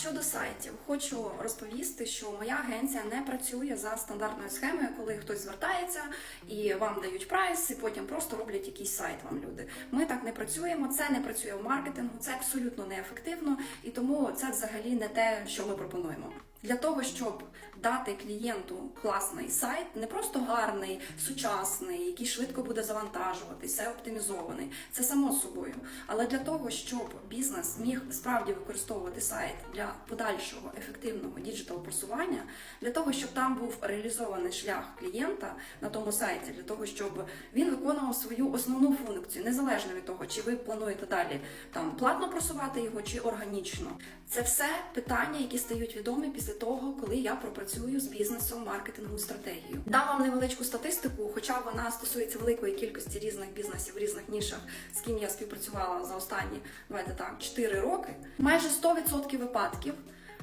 Щодо сайтів, хочу розповісти, що моя агенція не працює за стандартною схемою, коли хтось звертається і вам дають прайс, і потім просто роблять якийсь сайт вам люди. Ми так не працюємо, це не працює в маркетингу, це абсолютно неефективно, і тому це взагалі не те, що ми пропонуємо. Для того, щоб дати клієнту класний сайт, не просто гарний, сучасний, який швидко буде завантажуватись, все оптимізований, це само собою. Але для того, щоб бізнес міг справді використовувати сайт для подальшого ефективного діджитал просування, для того, щоб там був реалізований шлях клієнта на тому сайті, для того, щоб він виконував свою основну функцію, незалежно від того, чи ви плануєте далі там платно просувати його чи органічно. Це все питання, які стають відомі після того, коли я пропрацюю з бізнесом, маркетингову стратегію, Дам вам невеличку статистику, хоча вона стосується великої кількості різних бізнесів в різних нішах, з ким я співпрацювала за останні давайте так 4 роки. Майже 100% випадків.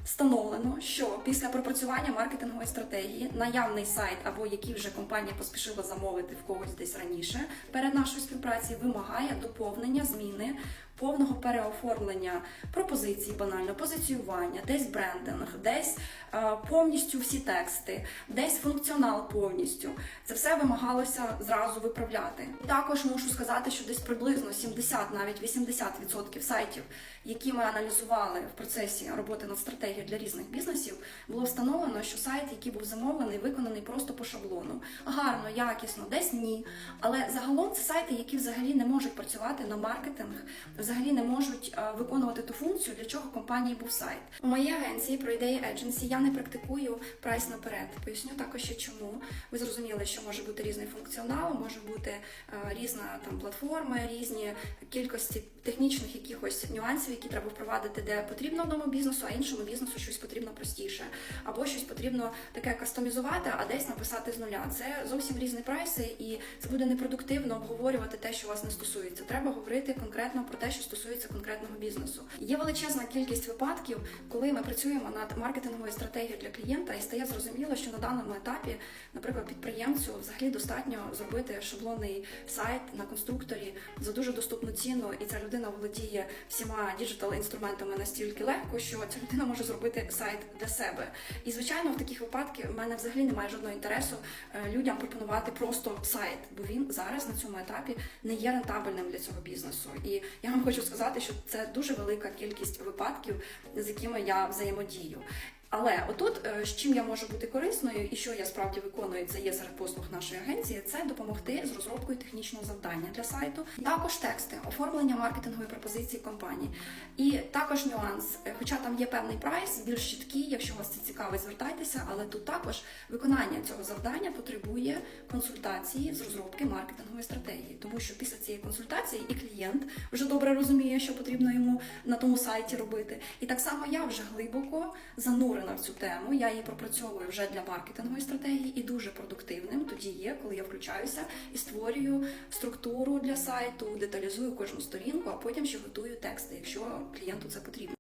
Встановлено, що після пропрацювання маркетингової стратегії наявний сайт або який вже компанія поспішила замовити в когось десь раніше перед нашою співпрацею вимагає доповнення зміни повного переоформлення пропозицій, банально позиціювання, десь брендинг, десь е, повністю всі тексти, десь функціонал повністю. Це все вимагалося зразу виправляти. Також мушу сказати, що десь приблизно 70, навіть 80% сайтів, які ми аналізували в процесі роботи над стратегією для різних бізнесів, було встановлено, що сайт, який був замовлений, виконаний просто по шаблону. Гарно, якісно, десь ні. Але загалом це сайти, які взагалі не можуть працювати на маркетинг, взагалі не можуть е, виконувати ту функцію, для чого компанії був сайт. У моїй агенції про ідеї Agency я не практикую прайс наперед. Поясню також ще чому. Ви зрозуміли, що може бути різний функціонал, може бути е, різна там платформа, різні кількості технічних якихось нюансів, які треба впровадити, де потрібно одному бізнесу, а іншому бізнесу щось потрібно простіше, або щось потрібно таке кастомізувати, а десь написати з нуля. Це зовсім різні прайси, і це буде непродуктивно обговорювати те, що вас не стосується. Треба говорити конкретно про те, що стосується конкретного бізнесу. Є величезна кількість випадків, коли ми працюємо над маркетинговою стратегією для клієнта, і стає зрозуміло, що на даному етапі, наприклад, підприємцю взагалі достатньо зробити шаблонний сайт на конструкторі за дуже доступну ціну, і ця людина володіє всіма діджитал інструментами настільки легко, що ця людина може зробити сайт для себе. І звичайно, в таких випадках в мене взагалі немає жодного інтересу е, людям пропонувати просто сайт, бо він зараз на цьому етапі не є рентабельним для цього бізнесу. І я вам хочу сказати, що це дуже велика кількість випадків, з якими я взаємодію. Але отут, е, з чим я можу бути корисною і що я справді виконую, це є серед послуг нашої агенції, це допомогти з розробкою технічного завдання для сайту, також тексти, оформлення маркетингової пропозиції компанії. І також нюанс, е, хоча там є певний прайс, більш чіткий, якщо вас це цікавить, звертайтеся, але тут також виконання цього завдання потребує консультації з розробки маркетингової стратегії, тому що після цієї консультації і клієнт вже добре розуміє, що потрібно йому на тому сайті робити. І так само я вже глибоко занурена в цю тему. Я її пропрацьовую вже для маркетингової стратегії і дуже продуктивним тоді є, коли я включаюся і створюю структуру для сайту, деталізую кожну сторінку, а потім ще готую тексти, якщо клієнту це потрібно.